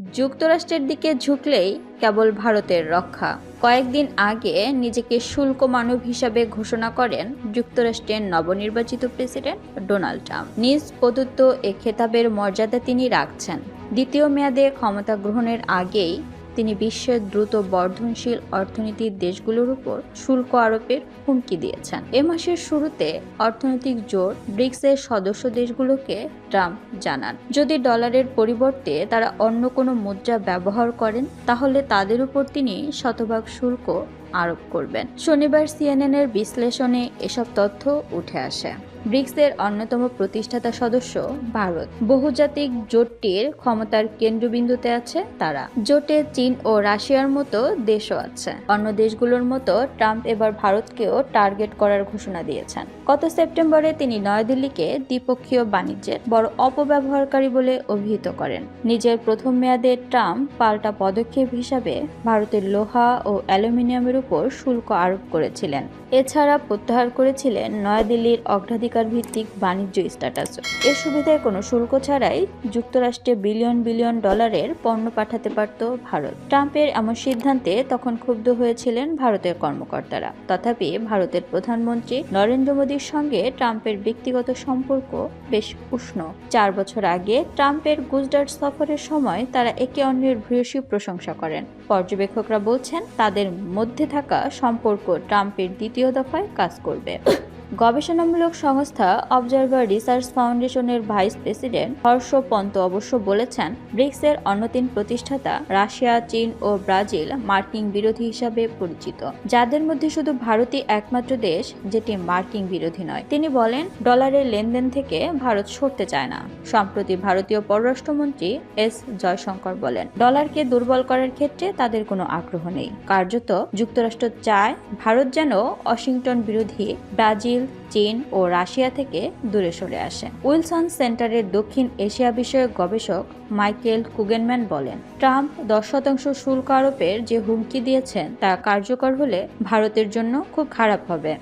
যুক্তরাষ্ট্রের দিকে ঝুঁকলেই কেবল ভারতের রক্ষা। কয়েকদিন আগে নিজেকে শুল্ক মানব হিসাবে ঘোষণা করেন যুক্তরাষ্ট্রের নবনির্বাচিত প্রেসিডেন্ট ডোনাল্ড ট্রাম্প। নিজ প্রদত্ত এ খেতাবের মর্যাদা তিনি রাখছেন। দ্বিতীয় মেয়াদে ক্ষমতা গ্রহণের আগেই তিনি বিশ্বের দ্রুত বর্ধনশীল অর্থনীতির দেশগুলোর উপর শুল্ক আরোপের হুমকি দিয়েছেন। এ মাসের শুরুতে অর্থনৈতিক জোট ব্রিক্সের সদস্য দেশগুলোকে ট্রাম্প জানান। যদি ডলারের পরিবর্তে তারা অন্য কোনো মুদ্রা ব্যবহার করেন, তাহলে তাদের উপর তিনি শতভাগ শুল্ক আরোপ করবেন। শনিবার সিএনএন এর বিশ্লেষণে এসব তথ্য উঠে আসে। ব্রিক্সের অন্যতম প্রতিষ্ঠাতা সদস্য ভারত। বহুজাতিক জোটটির ক্ষমতার কেন্দ্রবিন্দুতে আছে তারা। জোটে চীন ও রাশিয়ার মতো দেশও আছে। অন্য দেশগুলোর মতো ট্রাম্প এবার ভারতকেও টার্গেট করার ঘোষণা দিয়েছেন। গত সেপ্টেম্বরে তিনি নয়াদিল্লিকে দ্বিপক্ষীয় বাণিজ্যের বড় অপব্যবহারকারী বলে অভিহিত করেন। নিজের প্রথম মেয়াদে ট্রাম্প পাল্টা পদক্ষেপ হিসাবে ভারতের লোহা ও অ্যালুমিনিয়ামের উপর শুল্ক আরোপ করেছিলেন। এছাড়া প্রত্যাহার করেছিলেন নয়াদিল্লির অগ্রাধিকার ভিত্তিক বাণিজ্য স্ট্যাটাস। এর সুবিধায় কোনো শুল্ক ছাড়াই যুক্তরাষ্ট্রে বিলিয়ন বিলিয়ন ডলারের পণ্য পাঠাতে পারত ভারত। ট্রাম্পের এমন সিদ্ধান্তে তখন ক্ষুব্ধ হয়েছিলেন ভারতের কর্মকর্তারা। তথাপি ভারতের প্রধানমন্ত্রী নরেন্দ্র মোদীর সঙ্গে ট্রাম্পের ব্যক্তিগত সম্পর্ক বেশ উষ্ণ। চার বছর আগে ট্রাম্পের গুজরাট সফরের সময় তারা একে অন্যের ভূয়সী প্রশংসা করেন। পর্যবেক্ষকরা বলছেন, তাদের মধ্যে থাকা সম্পর্ক ট্রাম্পের দ্বিতীয় দফায় কাজ করবে। গবেষণামূলক সংস্থা অবজারভার রিসার্চ ফাউন্ডেশনের ভাইস প্রেসিডেন্ট হর্ষ পন্ত অবশ্য বলেছেন, ব্রিক্সের অন্য তিন প্রতিষ্ঠাতা রাশিয়া, চীন ও ব্রাজিল মার্কিন বিরোধী হিসাবে পরিচিত, যাদের মধ্যে শুধু ভারতই একমাত্র দেশ যেটি মার্কিন বিরোধী নয়। তিনি বলেন, ডলারের লেনদেন থেকে ভারত সরতে চায় না। সম্প্রতি ভারতীয় পররাষ্ট্রমন্ত্রী এস জয়শঙ্কর বলেন, ডলারকে দুর্বল করার ক্ষেত্রে তাদের কোনো আগ্রহ নেই। কার্যত যুক্তরাষ্ট্র চায় ভারত যেন ওয়াশিংটন বিরোধী ব্রাজিল, চীন ও রাশিয়া থেকে দূরে সরে আসে। উইলসন সেন্টারের দক্ষিণ এশিয়া বিষয়ক গবেষক মাইকেল কুগেনম্যান বলেন, ট্রাম্প দশ শতাংশ শুল্ক আরোপের যে হুমকি দিয়েছেন তা কার্যকর হলে ভারতের জন্য খুব খারাপ হবে।